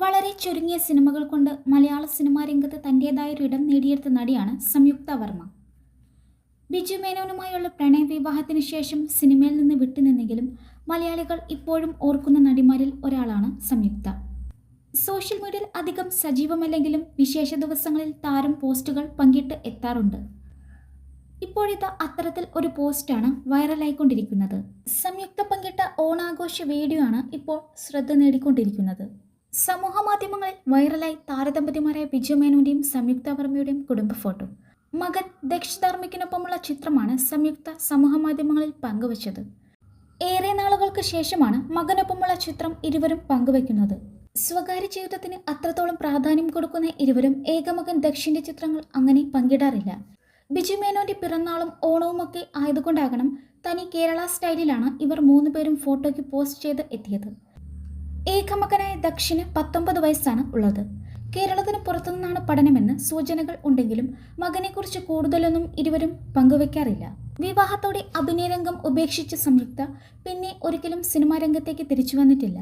വളരെ ചുരുങ്ങിയ സിനിമകൾ കൊണ്ട് മലയാള സിനിമാ രംഗത്ത് തന്റേതായൊരു ഇടം നേടിയെടുത്ത നടിയാണ് സംയുക്ത വർമ്മ. ബിജു മേനോനുമായുള്ള പ്രണയ പ്രണയവിവാഹത്തിന് ശേഷം സിനിമയിൽ നിന്ന് വിട്ടുനിന്നെങ്കിലും മലയാളികൾ ഇപ്പോഴും ഓർക്കുന്ന നടിമാരിൽ ഒരാളാണ് സംയുക്ത. സോഷ്യൽ മീഡിയയിൽ അധികം സജീവമല്ലെങ്കിലും വിശേഷ ദിവസങ്ങളിൽ താരം പോസ്റ്റുകൾ പങ്കിട്ട് എത്താറുണ്ട്. ഇപ്പോഴിത് അത്തരത്തിൽ ഒരു പോസ്റ്റാണ് വൈറലായിക്കൊണ്ടിരിക്കുന്നത്. സംയുക്ത പങ്കിട്ട ഓണാഘോഷ വീഡിയോ ആണ് ഇപ്പോൾ ശ്രദ്ധ നേടിക്കൊണ്ടിരിക്കുന്നത്. സമൂഹ മാധ്യമങ്ങളിൽ വൈറലായി താരദമ്പതിമാരായ ബിജു മേനോന്റെയും സംയുക്ത വർമ്മയുടെയും കുടുംബ ഫോട്ടോ. മകൻ ദക്ഷ് ധാർമ്മിക്കിനൊപ്പമുള്ള ചിത്രമാണ് സംയുക്ത സമൂഹ മാധ്യമങ്ങളിൽ പങ്കുവച്ചത്. ഏറെ നാളുകൾക്ക് ശേഷമാണ് മകനൊപ്പമുള്ള ചിത്രം ഇരുവരും പങ്കുവയ്ക്കുന്നത്. സ്വകാര്യ ജീവിതത്തിന് അത്രത്തോളം പ്രാധാന്യം കൊടുക്കുന്ന ഇരുവരും ഏകമകൻ ദക്ഷിന്റെ ചിത്രങ്ങൾ അങ്ങനെ പങ്കിടാറില്ല. ബിജു മേനോന്റെ പിറന്നാളും ഓണവുമൊക്കെ ആയതുകൊണ്ടാകണം തനി കേരള സ്റ്റൈലിലാണ് ഇവർ മൂന്നുപേരും ഫോട്ടോയ്ക്ക് പോസ്റ്റ് ചെയ്ത് എത്തിയത്. ഏകമകനായ ദക്ഷിന് പത്തൊമ്പത് വയസ്സാണ് ഉള്ളത്. കേരളത്തിന് പുറത്തുനിന്നാണ് പഠനമെന്ന് സൂചനകൾ ഉണ്ടെങ്കിലും മകനെക്കുറിച്ച് കൂടുതലൊന്നും ഇരുവരും പങ്കുവെക്കാറില്ല. വിവാഹത്തോടെ അഭിനയരംഗം ഉപേക്ഷിച്ച സംയുക്ത പിന്നെ ഒരിക്കലും സിനിമാ രംഗത്തേക്ക് തിരിച്ചു വന്നിട്ടില്ല.